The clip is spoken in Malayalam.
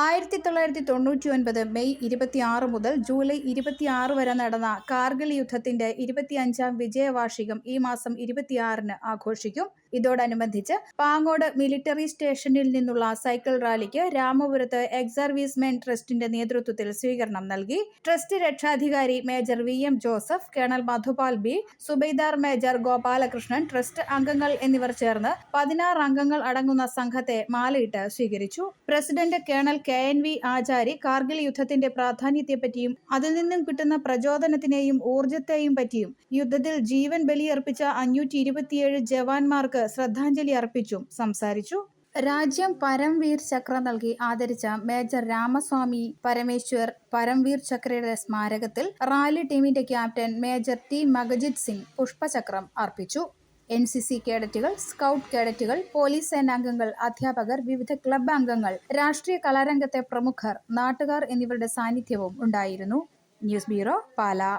ആയിരത്തി തൊള്ളായിരത്തി തൊണ്ണൂറ്റി ഒൻപത് മെയ് ഇരുപത്തിയാറ് മുതൽ ജൂലൈ ഇരുപത്തിയാറ് വരെ നടന്ന കാർഗിൽ യുദ്ധത്തിന്റെ ഇരുപത്തിയഞ്ചാം വിജയവാർഷികം ഈ മാസം ഇരുപത്തിയാറിന് ആഘോഷിക്കും. ഇതോടനുബന്ധിച്ച് പാങ്ങോട് മിലിറ്ററി സ്റ്റേഷനിൽ നിന്നുള്ള സൈക്കിൾ റാലിക്ക് രാമപുരത്ത് എക്സർവീസ്മെൻ ട്രസ്റ്റിന്റെ നേതൃത്വത്തിൽ സ്വീകരണം നൽകി. ട്രസ്റ്റ് രക്ഷാധികാരി major V M Joseph colonel Madhupal B subedar major Gopalakrishnan trust അംഗങ്ങൾ എന്നിവർ ചേർന്ന് പതിനാറ് അംഗങ്ങൾ അടങ്ങുന്ന സംഘത്തെ മാലയിട്ട് സ്വീകരിച്ചു. President colonel K N V Achari Kargil യുദ്ധത്തിന്റെ പ്രാധാന്യത്തെപ്പറ്റിയും അതിൽ നിന്നും കിട്ടുന്ന പ്രചോദനത്തിനെയും ഊർജത്തെയും പറ്റിയും യുദ്ധത്തിൽ ജീവൻ ബലിയർപ്പിച്ച അഞ്ഞൂറ്റി ഇരുപത്തിയേഴ് ജവാന്മാർക്ക് ശ്രദ്ധാഞ്ജലി അർപ്പിച്ചും സംസാരിച്ചു. രാജ്യം പരംവീർ ചക്ര നൽകി ആദരിച്ച മേജർ രാമസ്വാമി പരമേശ്വർ പരംവീർ ചക്രയുടെ സ്മാരകത്തിൽ റാലി ടീമിന്റെ captain major T Magjit Singh പുഷ്പചക്രം അർപ്പിച്ചു. എൻ സി സി കേഡറ്റുകൾ സ്കൗട്ട് കേഡറ്റുകൾ പോലീസ് സേനാംഗങ്ങൾ അധ്യാപകർ വിവിധ ക്ലബ് അംഗങ്ങൾ രാഷ്ട്രീയ കലാരംഗത്തെ പ്രമുഖർ നാട്ടുകാർ എന്നിവരുടെ സാന്നിധ്യവും ഉണ്ടായിരുന്നു. News bureau Pala.